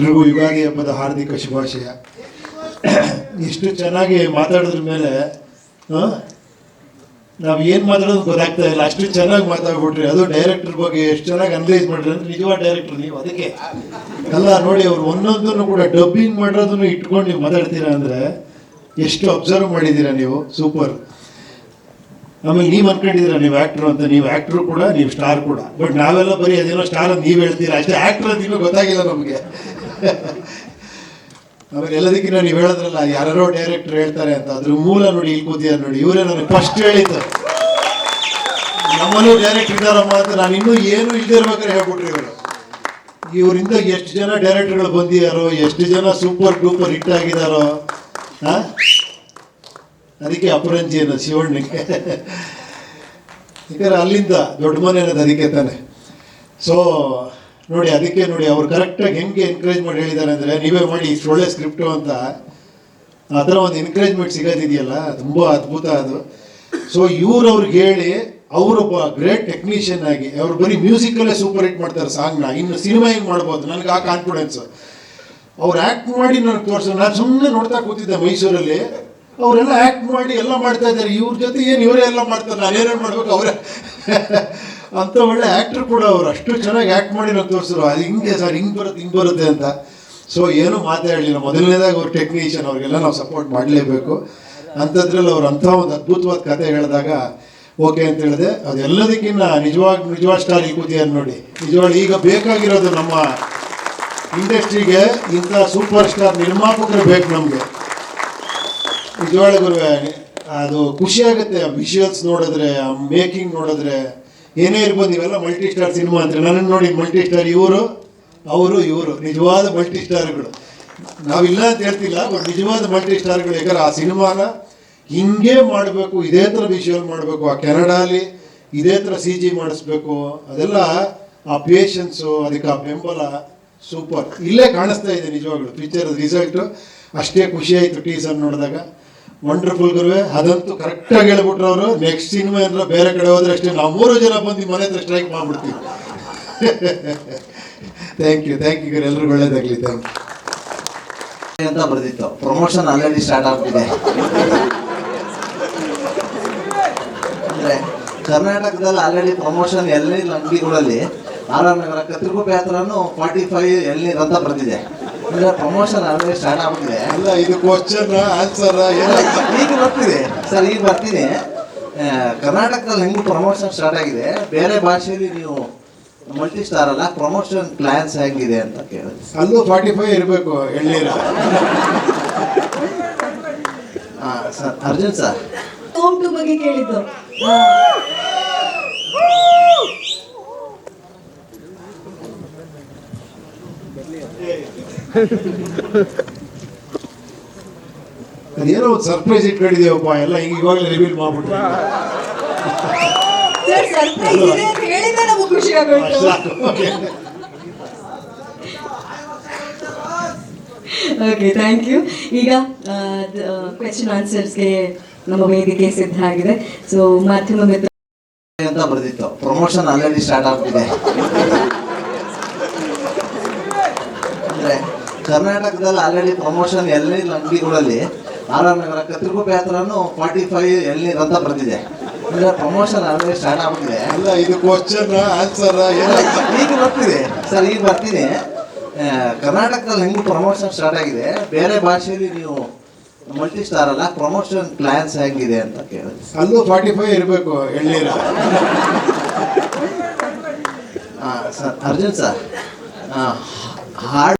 ಎಲ್ರಿಗೂ ಯುಗಾದಿ ಹಬ್ಬದ ಹಾರ್ದಿಕ ಶುಭಾಶಯ. ಎಷ್ಟು ಚೆನ್ನಾಗಿ ಮಾತಾಡಿದ್ರ ಮೇಲೆ ನಾವು ಏನು ಮಾತಾಡೋದು ಗೊತ್ತಾಗ್ತಾ ಇಲ್ಲ. ಅಷ್ಟು ಚೆನ್ನಾಗಿ ಮಾತಾಡ್ಬಿಟ್ರಿ. ಅದು ಡೈರೆಕ್ಟರ್ ಬಗ್ಗೆ ಎಷ್ಟು ಚೆನ್ನಾಗಿ ಅನಲೈಸ್ ಮಾಡ್ರಿ ಅಂದ್ರೆ ನಿಜವಾದ ಡೈರೆಕ್ಟರ್ ನೀವು. ಅದಕ್ಕೆ ಅಲ್ಲ ನೋಡಿ ಅವ್ರು ಒಂದೊಂದನ್ನು ಕೂಡ ಡಬ್ಬಿಂಗ್ ಮಾಡಿರೋದನ್ನು ಇಟ್ಕೊಂಡು ನೀವು ಮಾತಾಡ್ತೀರಾ ಅಂದರೆ ಎಷ್ಟು ಅಬ್ಸರ್ವ್ ಮಾಡಿದ್ದೀರಾ ನೀವು? ಸೂಪರ್ ಆಮೇಲೆ ನೀವು ಅನ್ಕೊಂಡಿದ್ದೀರಾ ನೀವು ಆ್ಯಕ್ಟ್ರು ಅಂತ? ನೀವು ಆ್ಯಕ್ಟ್ರು ಕೂಡ, ನೀವು ಸ್ಟಾರ್ ಕೂಡ. ಬಟ್ ನಾವೆಲ್ಲ ಬರೀ ಅದೇನೋ ಸ್ಟಾರ್ ಅಂತ ನೀವು ಹೇಳ್ತೀರಾ? ಅಷ್ಟೇ ಆ್ಯಕ್ಟ್ರ್ ಅಂತ ನಿಮಗೆ ಗೊತ್ತಾಗಿಲ್ಲ ನಮಗೆ. ಎಲ್ಲದಕ್ಕಿಂತ ನೀವು ಹೇಳೋದ್ರಲ್ಲ ಯಾರೋ ಡೈರೆಕ್ಟರ್ ಹೇಳ್ತಾರೆ ಅಂತ, ಅದ್ರ ಮೂಲ ನೋಡಿ, ಇಲ್ಲಿ ಕೂತಿದ್ದಾರೆ ನೋಡಿ, ಇವರೇ ನನಗೆ ಫಸ್ಟ್ ಹೇಳಿದ್ದು. ನಮ್ಮಲ್ಲೂ ಡೈರೆಕ್ಟರ್ ಇದ್ದಾರಮ್ಮ ಅಂತ ನಾನು ಇನ್ನೂ ಏನು ಇಲ್ಲದೆ ಇರ್ಬೇಕಾದ್ರೆ ಹೇಳ್ಬಿಟ್ರಿ ಇವರು. ಇವರಿಂದ ಎಷ್ಟು ಜನ ಡೈರೆಕ್ಟರ್ಗಳು ಬಂದಿದ್ದಾರೋ ಎಷ್ಟು ಜನ ಸೂಪರ್ ಡೂಪರ್ ಹಿಟ್ ಆಗಿದಾರೋ ಅದಕ್ಕೆ ಅಪರಂಜಿ ಅನ್ನೋದು ಶಿವಣ್ಣಕ್ಕೆ ಯಾಕಂದ್ರೆ ಅಲ್ಲಿಂದ ದೊಡ್ಡ ಮನೆ ಅನ್ನೋದು ಅದಕ್ಕೆ ತಾನೆ. ಸೊ ನೋಡಿ, ಅದಕ್ಕೆ ನೋಡಿ, ಅವ್ರು ಕರೆಕ್ಟಾಗಿ ಹೆಂಗೆ ಎನ್ಕರೇಜ್ ಮಾಡಿ ಹೇಳಿದ್ದಾರೆ ಅಂದರೆ ನೀವೇ ಮಾಡಿ, ಇಷ್ಟು ಒಳ್ಳೆ ಸ್ಕ್ರಿಪ್ಟು ಅಂತ. ಆ ಥರ ಒಂದು ಎನ್ಕರೇಜ್ಮೆಂಟ್ ಸಿಗೋದಿದೆಯಲ್ಲ? ತುಂಬ ಅದ್ಭುತ ಅದು. ಸೊ ಇವ್ರು ಅವ್ರಿಗೆ ಹೇಳಿ ಅವರೊಬ್ಬ ಗ್ರೇಟ್ ಟೆಕ್ನಿಷಿಯನ್ ಆಗಿ, ಅವ್ರು ಬರೀ ಮ್ಯೂಸಿಕಲ್ಲೇ ಸೂಪರ್ ಹಿಟ್ ಮಾಡ್ತಾರೆ ಸಾಂಗ್ನ ಇನ್ನು ಸಿನಿಮಾ ಹೆಂಗೆ ಮಾಡ್ಬೋದು? ನನಗೆ ಆ ಕಾನ್ಫಿಡೆನ್ಸ್ ಅವ್ರು ಆ್ಯಕ್ಟ್ ಮಾಡಿ ನನಗೆ ತೋರಿಸೋ. ನಾನು ಸುಮ್ಮನೆ ನೋಡ್ತಾ ಕೂತಿದ್ದೆ ಮೈಸೂರಲ್ಲಿ. ಅವರೆಲ್ಲ ಆ್ಯಕ್ಟ್ ಮಾಡಿ ಎಲ್ಲ ಮಾಡ್ತಾ ಇದ್ದಾರೆ. ಇವ್ರ ಜೊತೆ ಏನು ಇವರೇ ಎಲ್ಲ ಮಾಡ್ತಾರೆ? ನಾನು ನಾನೇನೇನು ಮಾಡ್ಬೇಕು? ಅವರೇ. ಅಂತ ಒಳ್ಳೆ ಆಕ್ಟರ್ ಕೂಡ ಅವ್ರು. ಅಷ್ಟು ಚೆನ್ನಾಗಿ ಆಕ್ಟ್ ಮಾಡಿರೋ ತೋರಿಸಿದ್ರು. ಅದು ಹಿಂಗೆ ಸರ್ ಹಿಂಗೆ ಬರುತ್ತೆ ಹಿಂಗೆ ಬರುತ್ತೆ ಅಂತ. ಸೊ ಏನು ಮಾತಾಡಲಿಲ್ಲ ಮೊದಲನೇದಾಗಿ ಅವ್ರು ಟೆಕ್ನಿಷಿಯನ್ ಅವ್ರಿಗೆಲ್ಲ ನಾವು ಸಪೋರ್ಟ್ ಮಾಡಲೇಬೇಕು. ಅಂಥದ್ರಲ್ಲಿ ಅವ್ರು ಅಂಥ ಒಂದು ಅದ್ಭುತವಾದ ಕತೆ ಹೇಳಿದಾಗ ಓಕೆ ಅಂತ ಹೇಳಿದೆ. ಅದೆಲ್ಲದಕ್ಕಿಂತ ನಿಜವಾಗಿ ನಿಜವಾದ ಸ್ಟಾರ್ ಈ ಕೂತಿಯನ್ನು ನೋಡಿ. ನಿಜವಾಗಿ ಈಗ ಬೇಕಾಗಿರೋದು ನಮ್ಮ ಇಂಡಸ್ಟ್ರಿಗೆ ಇಂಥ ಸೂಪರ್ ಸ್ಟಾರ್ ನಿರ್ಮಾಪಕರು ಬೇಕು ನಮಗೆ. ನಿಜವಾಗ್ಲೂ ಅದು ಖುಷಿಯಾಗುತ್ತೆ ಆ ವಿಷುವಲ್ಸ್ ನೋಡಿದ್ರೆ ಮೇಕಿಂಗ್ ನೋಡಿದ್ರೆ. ಏನೇ ಇರ್ಬೋದು ನೀವೆಲ್ಲ ಮಲ್ಟಿ ಸ್ಟಾರ್ ಸಿನಿಮಾ ಅಂತ ನನ್ನನ್ನು ನೋಡಿ ಮಲ್ಟಿ ಸ್ಟಾರ್ ಇವರು, ಅವರು ಇವರು. ನಿಜವಾದ ಮಲ್ಟಿ ಸ್ಟಾರ್ಗಳು ನಾವಿಲ್ಲ ಅಂತ ಹೇಳ್ತಿಲ್ಲ ಬಟ್ ನಿಜವಾದ ಮಲ್ಟಿ ಸ್ಟಾರ್ಗಳು ಯಾಕಂದ್ರೆ ಆ ಸಿನಿಮಾನ ಹಿಂಗೆ ಮಾಡಬೇಕು, ಇದೇ ಥರ ವಿಷುವಲ್ ಮಾಡಬೇಕು, ಆ ಕೆನಡಾಲಿ ಇದೇ ಥರ ಸಿ ಜಿ ಮಾಡಿಸ್ಬೇಕು. ಅದೆಲ್ಲ ಆ ಪೇಷನ್ಸು ಅದಕ್ಕೆ ಆ ಬೆಂಬಲ ಸೂಪರ್ ಇಲ್ಲೇ ಕಾಣಿಸ್ತಾ ಇದೆ ನಿಜವಾಗ್ಲು ಪಿಕ್ಚರ್ ರಿಸಲ್ಟು ಅಷ್ಟೇ ಖುಷಿ ಆಯಿತು ಟೀಸರ್ ನೋಡಿದಾಗ. ವಂಡರ್ಫುಲ್ ಗುರುವೆ, ಅದಂತೂ ಕರೆಕ್ಟಾಗಿ ಹೇಳ್ಬಿಟ್ರು ಅವರು. ನೆಕ್ಸ್ಟ್ ಸಿನಿಮಾ ಏನಾರ ಬೇರೆ ಕಡೆ ಹೋದ್ರೆ ಅಷ್ಟೇ ನಾವು ಮೂರು ಜನ ಬಂದು ಮನೆ ಹತ್ರ ಸ್ಟ್ರೈಕ್ ಮಾಡ್ಬಿಡ್ತೀವಿ. ಥ್ಯಾಂಕ್ ಯು ಥ್ಯಾಂಕ್ ಯು ಎಲ್ಲರಿಗೂ ಒಳ್ಳೇದಾಗಲಿ ಥ್ಯಾಂಕ್ ಯು ಅಂತ ಬರ್ದಿತ್ತು. ಪ್ರಮೋಷನ್ ಆಲ್ರೆಡಿ ಸ್ಟಾರ್ಟ್ ಆಗ್ತಿದೆ. ಅಂದ್ರೆ ಕರ್ನಾಟಕದಲ್ಲಿ ಆಲ್ರೆಡಿ ಪ್ರಮೋಷನ್ ಎಲ್ಲಿ ಅಂಗಡಿಗಳಲ್ಲಿ ಆರ್ ಆರ್ ನಗರ ಕತ್ರಿಗುಪ್ಪೆ ಹತ್ರನು ಫಾರ್ಟಿ ಫೈವ್ ಎಲ್ಲಿ ಅಂತ ಬರ್ತಿದೆ ಅಂದ್ರೆ ಪ್ರಮೋಷನ್ ಆಲ್ರೆಡಿ ಸ್ಟಾರ್ಟ್ ಆಗಿದೆ ಅಲ್ಲ ಇದು ಕ್ವಶನ್ ಆನ್ಸರ್ ಈಗ ಬರ್ತಿದೆ. ಸರ್ ಈಗ ಬರ್ತೀನಿ ಕರ್ನಾಟಕದಲ್ಲಿ ಹೆಂಗ್ ಪ್ರಮೋಷನ್ ಸ್ಟಾರ್ಟ್ ಆಗಿದೆ? ಬೇರೆ ಭಾಷೆಯಲ್ಲಿ ನೀವು ಮಲ್ಟಿ ಸ್ಟಾರ್ ಅಲ್ಲ ಪ್ರಮೋಷನ್ ಪ್ಲಾನ್ಸ್ ಹೆಂಗಿದೆ ಅಂತ ಕೇಳಿದೆ. ಅಲ್ಲೂ ಫಾರ್ಟಿ ಫೈವ್ ಇರಬೇಕು ಎಳ್ಳೀರ sir Arjun sir. Home to ಬಗ್ಗೆ ಕೇಳಿದ್ದು. ಅದೇನೋ ಒಂದು ಸರ್ಪ್ರೈಸ್ ಇಟ್ಕೊಂಡಿದ್ದೇವಪ್ಪ ಎಲ್ಲ ಈಗ ಇವಾಗಲೇ ರಿವೀಲ್ ಮಾಡ್ಬಿಟ್ಟು ಸರ್ಪ್ರೈಸ್ ಇದೆ ಅಂತ ಹೇಳಿದ್ರೆ ನಮಗೆ ಖುಷಿ ಆಗೋಯ್ತು. ಓಕೆ ಥ್ಯಾಂಕ್ ಯು ಈಗ ಕ್ವೆಶನ್ ಆನ್ಸರ್ಸ್ಗೆ ನಮ್ಮ ವೇದಿಕೆ ಸಿದ್ಧ ಆಗಿದೆ. ಸೊ ಮಾಧ್ಯಮ ಮಿತ್ರ ಅಂತ ಬರ್ದಿತ್ತು. ಪ್ರಮೋಷನ್ ಆಲ್ರೆಡಿ ಸ್ಟಾರ್ಟ್ ಆಗ್ತಿದೆ. ಅಂದ್ರೆ ಕರ್ನಾಟಕದಲ್ಲಿ ಆಲ್ರೆಡಿ ಪ್ರಮೋಷನ್ ಎಲ್ಲಿ ಅಂಗಡಿಗಳಲ್ಲಿ ಆರ್ ಆರ್ ನಗರ ಕತ್ರಿಗುಪ್ಪೆ ಹತ್ರನೂ ಫಾರ್ಟಿ ಫೈವ್ ಎಲ್ಲಿ ಅಂತ ಬರ್ತಿದೆ. ಅಂದ್ರೆ ಪ್ರಮೋಷನ್ ಆಲ್ರೆಡಿ ಸ್ಟಾರ್ಟ್ ಆಗ್ತಿದೆ ಅಲ್ಲ ಇದು ಕ್ವಶನ್ ಆನ್ಸರ್ ಈಗ ಬರ್ತಿದೆ. ಸರ್ ಈಗ ಬರ್ತೀನಿ ಕರ್ನಾಟಕದಲ್ಲಿ ಹೆಂಗ್ ಪ್ರಮೋಷನ್ ಸ್ಟಾರ್ಟ್ ಆಗಿದೆ? ಬೇರೆ ಭಾಷೆಯಲ್ಲಿ ನೀವು ಮಲ್ಟಿ ಸ್ಟಾರ್ ಅಲ್ಲ ಪ್ರಮೋಷನ್ ಪ್ಲಾನ್ಸ್ ಹೆಂಗಿದೆ ಅಂತ ಕೇಳಿದೆ. ಅಲ್ಲೂ ಫಾರ್ಟಿ ಫೈವ್ ಇರಬೇಕು ಎಳ್ಳೀರ ಸರ್ ಅರ್ಜುನ್ ಸರ್ ಹಾಡ್